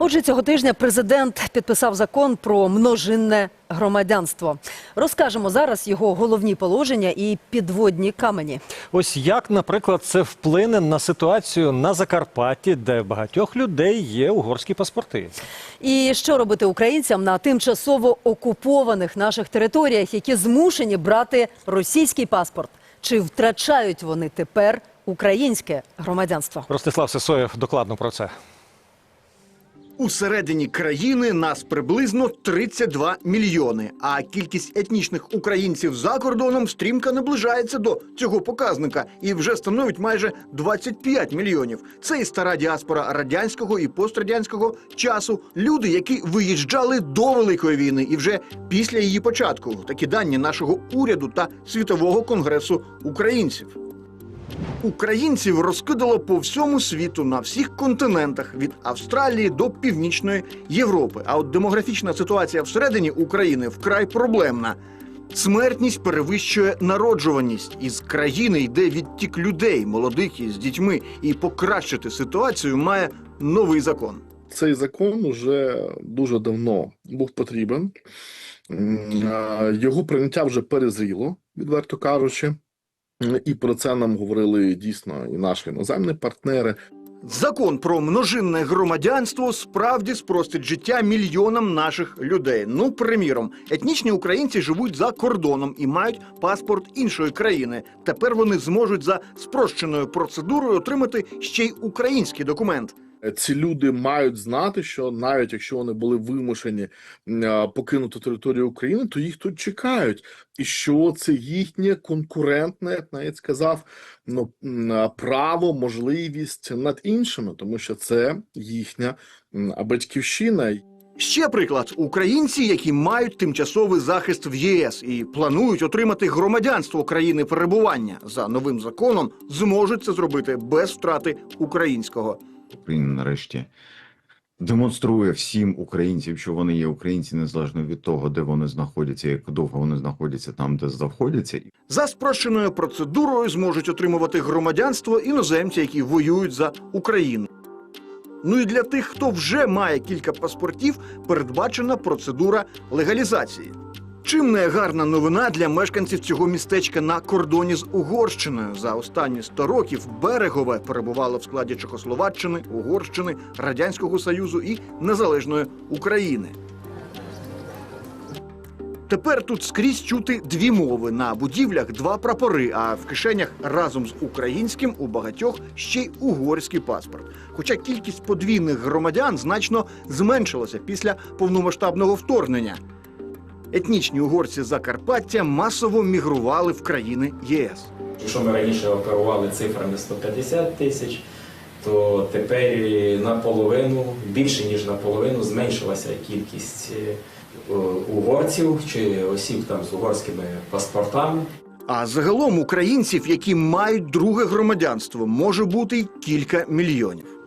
Отже, цього тижня президент підписав закон про множинне громадянство. Розкажемо зараз його головні положення і підводні камені. Ось як, наприклад, це вплине на ситуацію на Закарпатті, де багатьох людей є угорські паспорти. І що робити українцям на тимчасово окупованих наших територіях, які змушені брати російський паспорт? Чи втрачають вони тепер українське громадянство? Ростислав Сисоєв докладно про це. Усередині країни нас приблизно 32 мільйони. А кількість етнічних українців за кордоном стрімко наближається до цього показника і вже становить майже 25 мільйонів. Це і стара діаспора радянського і пострадянського часу. Люди, які виїжджали до великої війни, і вже після її початку. Такі дані нашого уряду та світового конгресу українців. Українців розкидало по всьому світу на всіх континентах від Австралії до Північної Європи. А от демографічна ситуація всередині України вкрай проблемна. Смертність перевищує народжуваність. Із країни йде відтік людей, молодих із дітьми, і покращити ситуацію має новий закон. Цей закон уже дуже давно був потрібен. Його прийняття вже перезріло, відверто кажучи. І про це нам говорили дійсно і наші іноземні партнери. Закон про множинне громадянство справді спростить життя мільйонам наших людей. Ну, приміром, етнічні українці живуть за кордоном і мають паспорт іншої країни. Тепер вони зможуть за спрощеною процедурою отримати ще й український документ. Ці люди мають знати, що навіть якщо вони були вимушені покинути територію України, то їх тут чекають, і що це їхнє конкурентне, я б навіть сказав, ну право, можливість над іншими, тому що це їхня батьківщина. Ще приклад: українці, які мають тимчасовий захист в ЄС і планують отримати громадянство країни перебування за новим законом, зможуть це зробити без втрати українського. Україна нарешті демонструє всім українцям, що вони є українці незалежно від того, де вони знаходяться, як довго вони знаходяться там, де знаходяться. За спрощеною процедурою зможуть отримувати громадянство іноземці, які воюють за Україну. Ну і для тих, хто вже має кілька паспортів, передбачена процедура легалізації. Чим не гарна новина для мешканців цього містечка на кордоні з Угорщиною. За останні 100 років берегове перебувало в складі Чехословаччини, Угорщини, Радянського Союзу і Незалежної України. Тепер тут скрізь чути дві мови на будівлях два прапори, а в кишенях разом з українським у багатьох ще й угорський паспорт. Хоча кількість подвійних громадян значно зменшилася після повномасштабного вторгнення. Етнічні угорці Закарпаття масово мігрували в країни ЄС. Якщо ми раніше оперували цифрами 150 тисяч, то тепер наполовину, більше ніж наполовину, зменшилася кількість е, угорців чи осіб там з угорськими паспортами. А загалом українців, які мають друге громадянство, може бути й кілька мільйонів.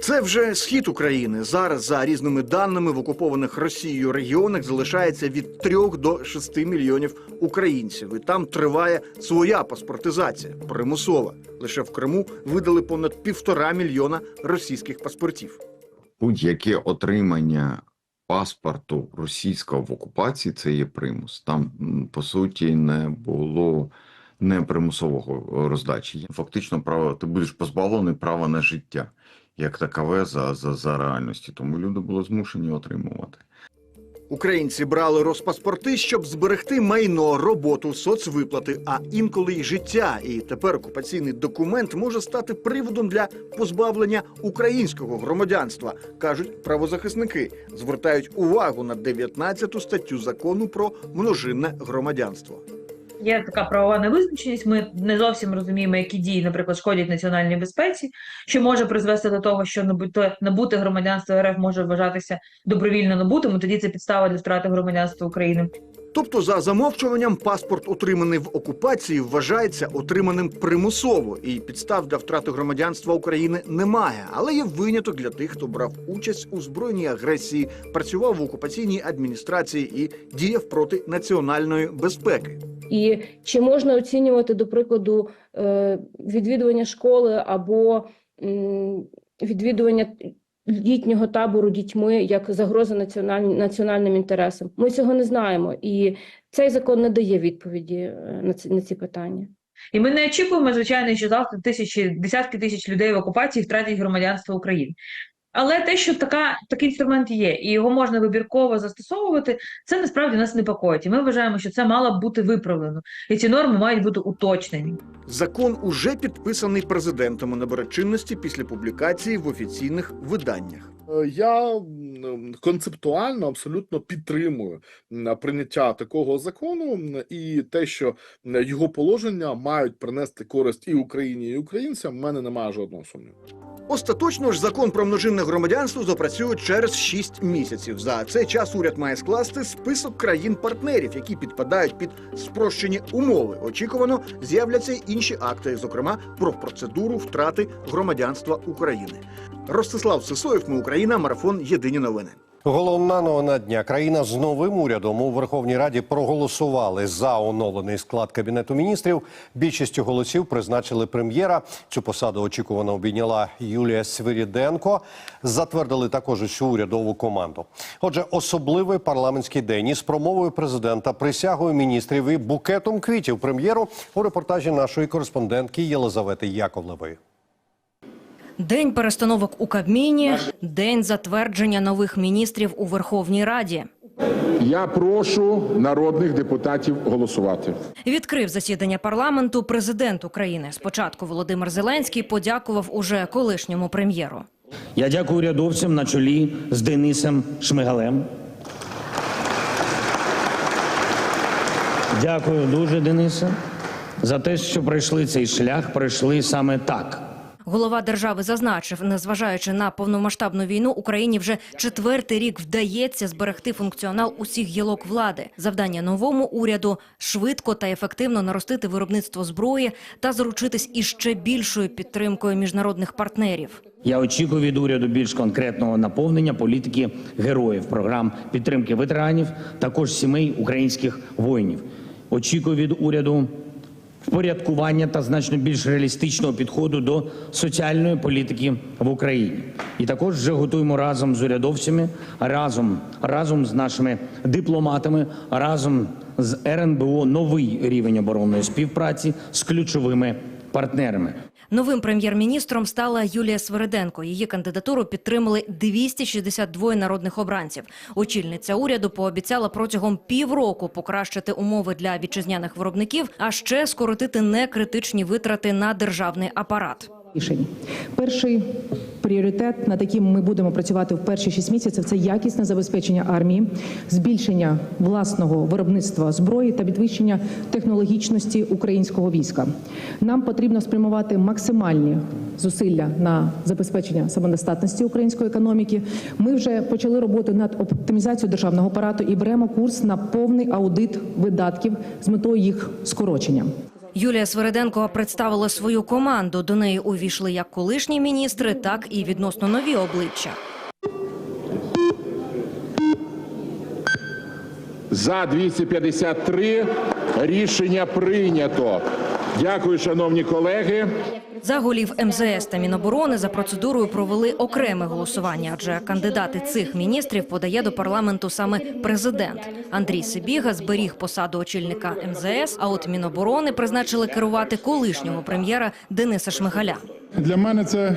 Це вже схід України. Зараз, за різними даними, в окупованих Росією регіонах залишається від 3 до 6 мільйонів українців. І там триває своя паспортизація, примусова. Лише в Криму видали понад півтора мільйона російських паспортів. Будь-яке отримання паспорту російського в окупації це є примус. Там по суті не було не примусового роздачі. Фактично, право ти будеш позбавлений права на життя як такове за, за, за реальності. Тому люди були змушені отримувати. Українці брали розпаспорти, щоб зберегти майно, роботу, соцвиплати, а інколи й життя. І тепер окупаційний документ може стати приводом для позбавлення українського громадянства, кажуть правозахисники. Звертають увагу на 19 статтю закону про множинне громадянство. Є така правова невизначеність. Ми не зовсім розуміємо, які дії, наприклад, шкодять національній безпеці, що може призвести до того, що набути, громадянство РФ може вважатися добровільно набутим. Тоді це підстава для втрати громадянства України. Тобто, за замовчуванням, паспорт, отриманий в окупації, вважається отриманим примусово, і підстав для втрати громадянства України немає. Але є виняток для тих, хто брав участь у збройній агресії, працював в окупаційній адміністрації і діяв проти національної безпеки. І чи можна оцінювати, до прикладу, е, відвідування школи або відвідування літнього табору дітьми як загроза національним національним інтересам. Ми цього не знаємо, і цей закон не дає відповіді е, на ці на ці питання. І ми не очікуємо, звичайно, що завтра тисячі, десятки тисяч людей в окупації втратять громадянство України. Але те, що така, такий інструмент є, і його можна вибірково застосовувати, це насправді нас непокоїть. І ми вважаємо, що це мало б бути виправлено, і ці норми мають бути уточнені. Закон уже підписаний президентом і набере чинності після публікації в офіційних виданнях. Я концептуально абсолютно підтримую прийняття такого закону і те, що його положення мають принести користь і Україні, і українцям. в мене немає жодного сумніву. Остаточно ж закон про множинне громадянство запрацює через 6 місяців. За цей час уряд має скласти список країн-партнерів, які підпадають під спрощені умови. Очікувано з'являться й інші акти, зокрема про процедуру втрати громадянства України. Ростислав Сисоєв, ми Україна, марафон Єдині новини. Головна новина дня. Країна з новим урядом у Верховній Раді проголосували за оновлений склад кабінету міністрів. Більшістю голосів призначили прем'єра. Цю посаду очікувано обійняла Юлія Свиріденко. Затвердили також усю урядову команду. Отже, особливий парламентський день із промовою президента, присягою міністрів і букетом квітів прем'єру у репортажі нашої кореспондентки Єлизавети Яковлевої. День перестановок у Кабміні, день затвердження нових міністрів у Верховній Раді. Я прошу народних депутатів голосувати. Відкрив засідання парламенту президент України. Спочатку Володимир Зеленський подякував уже колишньому прем'єру. Я дякую урядовцям на чолі з Денисом Шмигалем. Дякую дуже, Денисе, за те, що пройшли цей шлях, пройшли саме так. Голова держави зазначив, незважаючи на повномасштабну війну, Україні вже четвертий рік вдається зберегти функціонал усіх гілок влади. Завдання новому уряду швидко та ефективно наростити виробництво зброї та заручитись іще більшою підтримкою міжнародних партнерів. Я очікую від уряду більш конкретного наповнення політики героїв, програм підтримки ветеранів, також сімей українських воїнів. Очікую від уряду впорядкування та значно більш реалістичного підходу до соціальної політики в Україні. І також вже готуємо разом з урядовцями, разом, разом з нашими дипломатами, разом з РНБО новий рівень оборонної співпраці з ключовими партнерами. Новим прем'єр-міністром стала Юлія Свириденко. Її кандидатуру підтримали 262 народних обранців. Очільниця уряду пообіцяла протягом півроку покращити умови для вітчизняних виробників, а ще скоротити некритичні витрати на державний апарат. рішень. Перший пріоритет, над яким ми будемо працювати в перші шість місяців, це якісне забезпечення армії, збільшення власного виробництва зброї та підвищення технологічності українського війська. Нам потрібно спрямувати максимальні зусилля на забезпечення самодостатності української економіки. Ми вже почали роботу над оптимізацією державного апарату і беремо курс на повний аудит видатків з метою їх скорочення. Юлія Свириденко представила свою команду. До неї увійшли як колишні міністри, так і відносно нові обличчя. За 253 рішення прийнято. Дякую, шановні колеги. За голів МЗС та Міноборони за процедурою провели окреме голосування, адже кандидати цих міністрів подає до парламенту саме президент. Андрій Сибіга зберіг посаду очільника МЗС, а от Міноборони призначили керувати колишнього прем'єра Дениса Шмигаля. Для мене це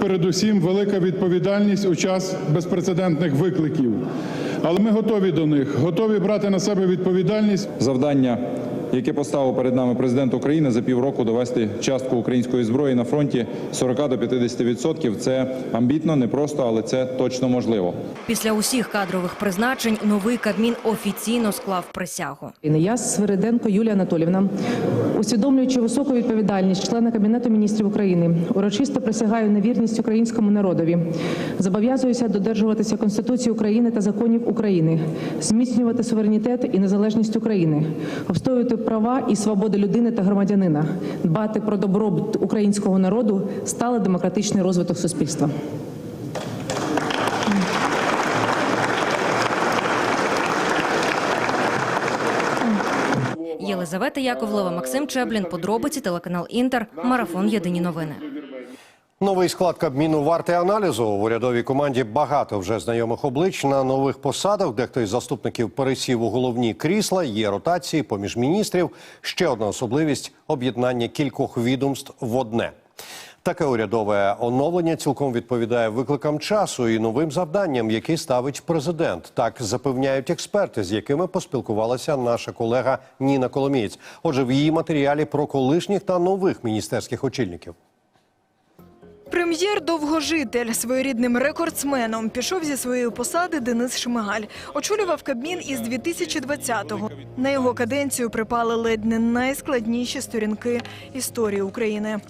передусім велика відповідальність у час безпрецедентних викликів. Але ми готові до них, готові брати на себе відповідальність. Завдання, яке поставив перед нами президент України за півроку довести частку української зброї на фронті з 40 до 50 відсотків. Це амбітно, непросто, але це точно можливо. Після усіх кадрових призначень новий Кабмін офіційно склав присягу. Я Свириденко Юлія Анатолівна, усвідомлюючи високу відповідальність члена Кабінету міністрів України, урочисто присягаю на вірність українському народові. Зобов'язуюся додержуватися Конституції України та законів України, зміцнювати суверенітет і незалежність України, обстоювати права і свободи людини та громадянина, дбати про добробут українського народу, стали демократичний розвиток суспільства. Єлизавета Яковлева, Максим Чеблін, подробиці телеканал Інтер, марафон Єдині новини. Новий склад Кабміну вартий аналізу. В урядовій команді багато вже знайомих облич на нових посадах. Дехто із заступників пересів у головні крісла. Є ротації поміж міністрів. Ще одна особливість об'єднання кількох відомств в одне. Таке урядове оновлення цілком відповідає викликам часу і новим завданням, які ставить президент. Так запевняють експерти, з якими поспілкувалася наша колега Ніна Коломієць. Отже, в її матеріалі про колишніх та нових міністерських очільників. Прем'єр-довгожитель своєрідним рекордсменом пішов зі своєї посади Денис Шмигаль. Очолював Кабмін із 2020-го. На його каденцію припали ледь не найскладніші сторінки історії України.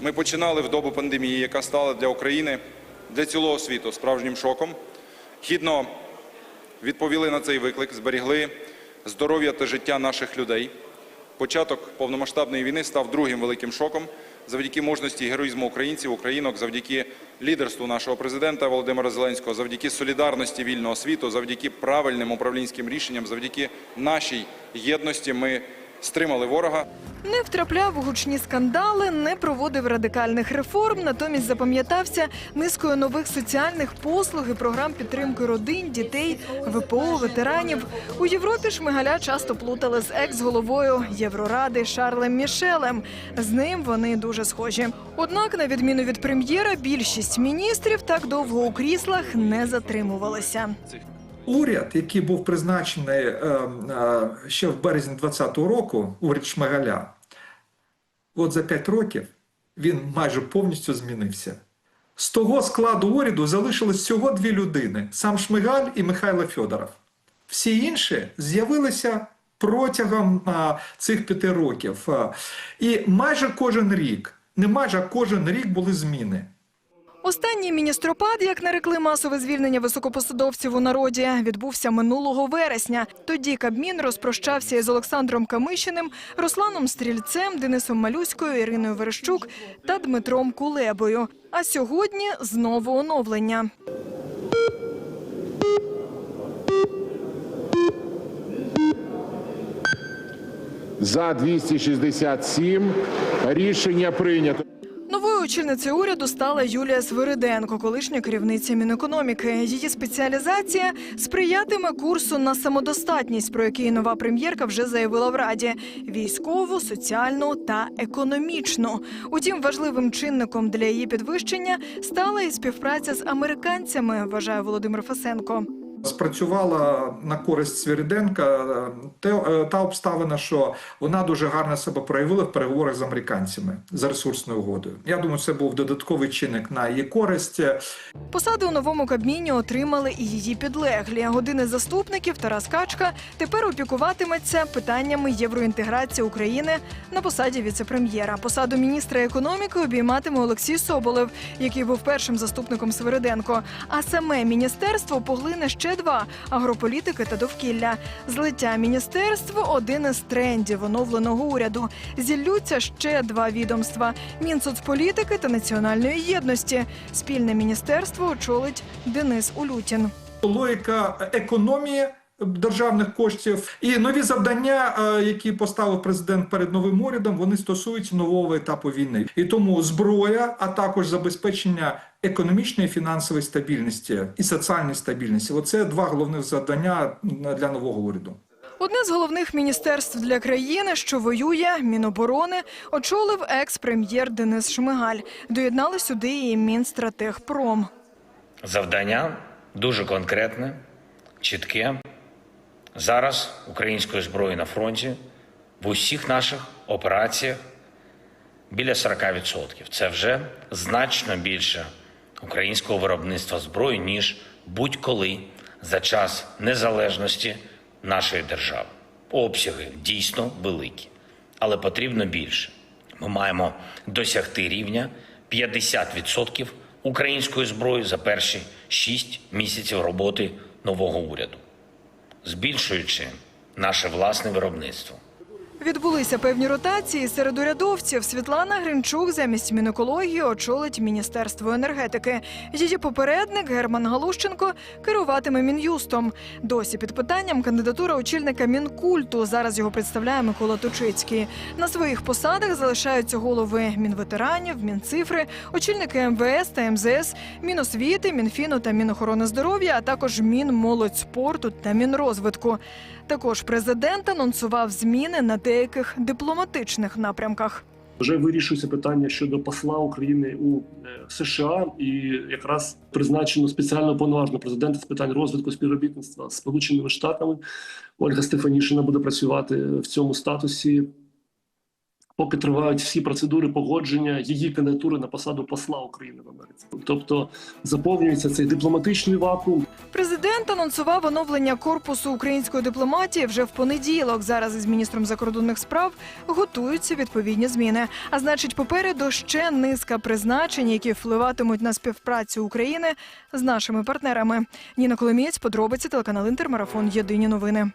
Ми починали в добу пандемії, яка стала для України, для цілого світу справжнім шоком. Гідно відповіли на цей виклик, зберігли здоров'я та життя наших людей. Початок повномасштабної війни став другим великим шоком завдяки мужності і героїзму українців, українок, завдяки лідерству нашого президента Володимира Зеленського, завдяки солідарності вільного світу, завдяки правильним управлінським рішенням, завдяки нашій єдності ми стримали ворога. Не втрапляв у гучні скандали, не проводив радикальних реформ, натомість запам'ятався низкою нових соціальних послуг і програм підтримки родин, дітей, ВПО, ветеранів. У Європі Шмигаля часто плутали з екс-головою Євроради Шарлем Мішелем. З ним вони дуже схожі. Однак, на відміну від прем'єра, більшість міністрів так довго у кріслах не затримувалися. Уряд, який був призначений е, е, ще в березні 2020 року, уряд Шмигаля, от за 5 років він майже повністю змінився. З того складу уряду залишилось всього дві людини: сам Шмигаль і Михайло Федоров. Всі інші з'явилися протягом а, цих п'яти років. І майже кожен рік, не майже а кожен рік були зміни. Останній міністропад, як нарекли масове звільнення високопосадовців у народі, відбувся минулого вересня. Тоді Кабмін розпрощався із Олександром Камишиним, Русланом Стрільцем, Денисом Малюською, Іриною Верещук та Дмитром Кулебою. А сьогодні знову оновлення. За 267 рішення прийнято. Очільницею уряду стала Юлія Свириденко, колишня керівниця Мінекономіки. Її спеціалізація сприятиме курсу на самодостатність, про який нова прем'єрка вже заявила в раді: військову, соціальну та економічну. Утім, важливим чинником для її підвищення стала і співпраця з американцями, вважає Володимир Фасенко. Спрацювала на користь Свириденка е, та обставина, що вона дуже гарно себе проявила в переговорах з американцями за ресурсною угодою. Я думаю, це був додатковий чинник на її користь. Посади у новому кабміні отримали і її підлеглі. Один із заступників Тарас Качка тепер опікуватиметься питаннями євроінтеграції України на посаді віцепрем'єра. Посаду міністра економіки обійматиме Олексій Соболев, який був першим заступником Свириденко. А саме міністерство поглине ще два агрополітики та довкілля. Злиття міністерств один із трендів оновленого уряду. Зіллються ще два відомства: Мінсоцполітики та національної єдності. Спільне міністерство очолить Денис Улютін. Логіка економії державних коштів і нові завдання, е, які поставив президент перед новим урядом, вони стосуються нового етапу війни. І тому зброя, а також забезпечення економічної фінансової стабільності і соціальної стабільності. Оце два головних завдання для нового уряду. Одне з головних міністерств для країни, що воює Міноборони, очолив екс-прем'єр Денис Шмигаль. Доєднали сюди і Мінстратегпром. Завдання дуже конкретне, чітке. Зараз української зброї на фронті в усіх наших операціях біля 40%. Це вже значно більше українського виробництва зброї, ніж будь-коли за час незалежності нашої держави. Обсяги дійсно великі, але потрібно більше. Ми маємо досягти рівня 50% української зброї за перші 6 місяців роботи нового уряду, збільшуючи наше власне виробництво. Відбулися певні ротації серед урядовців. Світлана Гринчук замість Мінекології очолить Міністерство енергетики. Її попередник Герман Галущенко керуватиме Мін'юстом. Досі під питанням кандидатура очільника Мінкульту. Зараз його представляє Микола Точицький. На своїх посадах залишаються голови Мінветеранів, Мінцифри, очільники МВС та МЗС, Міносвіти, Мінфіну та Мінохорони здоров'я, а також Мінмолодь спорту та Мінрозвитку. Також президент анонсував зміни на деяких дипломатичних напрямках. Вже вирішується питання щодо посла України у е, США, і якраз призначено спеціально повноважного президента з питань розвитку співробітництва з Сполученими Штатами. Ольга Стефанішина буде працювати в цьому статусі. Поки тривають всі процедури погодження її кандидатури на посаду посла України в Америці. Тобто заповнюється цей дипломатичний вакуум. Президент анонсував оновлення корпусу української дипломатії вже в понеділок. Зараз із міністром закордонних справ готуються відповідні зміни. А значить, попереду ще низка призначень, які впливатимуть на співпрацю України з нашими партнерами. Ніна Коломієць, подробиці телеканал Інтермарафон. Єдині новини.